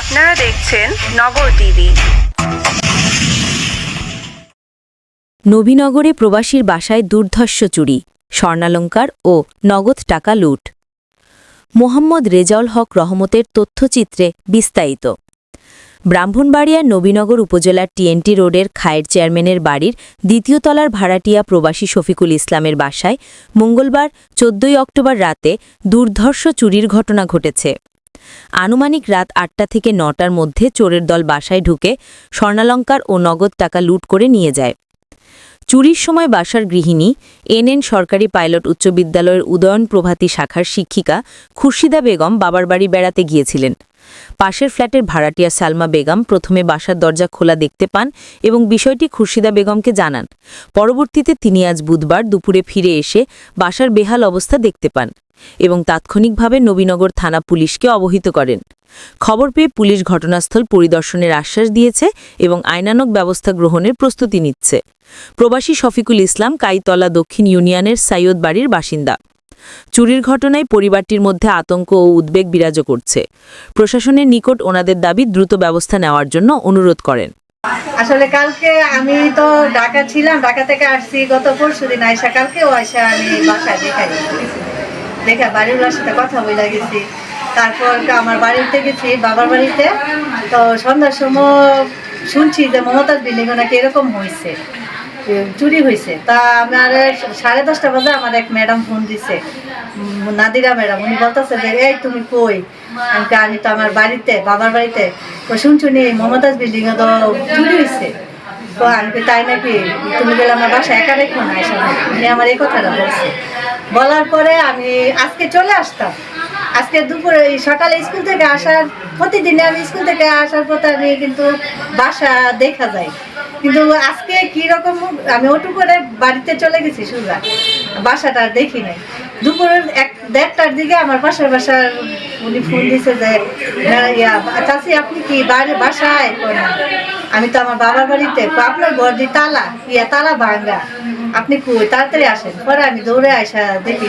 আপনারা দেখছেন নগর টিভি। নবীনগরে প্রবাসীর বাসায় দুর্ধর্ষ চুরি, স্বর্ণালঙ্কার ও নগদ টাকা লুট। মোহাম্মদ রেজাউল হক রহমতের তথ্যচিত্রে বিস্তারিত। ব্রাহ্মণবাড়িয়ার নবীনগর উপজেলার টিএনটি রোডের খায়ের চেয়ারম্যানের বাড়ির দ্বিতীয় তলার ভাড়াটিয়া প্রবাসী শফিকুল ইসলামের বাসায় মঙ্গলবার, চোদ্দই অক্টোবর রাতে দুর্ধর্ষ চুরির ঘটনা ঘটেছে। আনুমানিক রাত আটটা থেকে নটার মধ্যে চোরের দল বাসায় ঢুকে স্বর্ণালঙ্কার ও নগদ টাকা লুট করে নিয়ে যায়। চুরির সময় বাসার গৃহিণী, এনএন সরকারি পাইলট উচ্চ বিদ্যালয়ের উদয়ন প্রভাতী শাখার শিক্ষিকা খুর্শিদা বেগম বাবার বাড়ি বেড়াতে গিয়েছিলেন। পাশের ফ্ল্যাটের ভাড়াটিয়া সালমা বেগম প্রথমে বাসার দরজা খোলা দেখতে পান এবং বিষয়টি খুরশিদা বেগমকে জানান। পরবর্তীতে তিনি আজ বুধবার দুপুরে ফিরে এসে বাসার বেহাল অবস্থা দেখতে পান এবং তাৎক্ষণিকভাবে নবীনগর থানা পুলিশকে অবহিত করেন। খবর পেয়ে পুলিশ ঘটনাস্থল পরিদর্শনের আশ্বাস দিয়েছে এবং আইনানক ব্যবস্থা গ্রহণের প্রস্তুতি নিচ্ছে। প্রবাসী শফিকুল ইসলাম কাইতলা দক্ষিণ ইউনিয়নের সাইয়দ বাড়ির বাসিন্দা। চুরির ঘটনায় পরিবারটির মধ্যে আতঙ্ক ও উদ্বেগ বিরাজ করছে। প্রশাসনের নিকট ওনাদের দাবি দ্রুত ব্যবস্থা নেওয়ার জন্য অনুরোধ করেন। আসলে কালকে আমি তো ঢাকা ছিলাম, ঢাকা থেকে আসছি গত পরশু দিন আইসা কালকে ও আইসা আমি বাসায় দেখাই দেখা, বাড়িওয়ালার সাথে কথা বলে গেছি। তারপর আমার বাড়িতে গেছি, বাবার বাড়িতে। তো সন্ধ্যার সময় শুনছি যে মমতাজ বিল্ডিং নাকি এরকম হয়েছে চুরি হয়েছে তা আমার সাড়ে দশটা বাজে আমার এক ম্যাডাম ফোন দিছে। নাদিরা ম্যাডাম, উনি বলতেছে যে, এই তুমি কই? আমি তো আমার বাড়িতে, বাবার বাড়িতে। ও শুনছুনি মমতাজ বিল্ডিং তো চুরি হয়েছে তো আমি তাই নাকি? তুমি গেলে আমার বাসা একা রেখো না উনি আমার এই কথাটা বলছে। বলার পরে আমি আজকে চলে আসতাম। আজকে দুপুরে সকালে স্কুল থেকে আসার, প্রতিদিনে আমি স্কুল থেকে আসার পথে আমি কিন্তু বাসা দেখা যায়। কিন্তু আজকে কি রকম আমি ওটু করে বাড়িতে চলে গেছি সুজা। বাসাটা আর দেখি নাই। দুপুরের এক দেড়টার দিকে আমার পাশের বাসার উনি ফোন দিছে যে ইয়া চাষি আপনি কি বাড়ি বাসায় আমি তো আমার বাবার বাড়িতে আপনার ঘর দিয়ে তালা, ইয়া তালা ভাঙ্গা। আপনি কই? তাড়াতাড়ি আসেন। পরে আমি দৌড়ে আসা দেখি।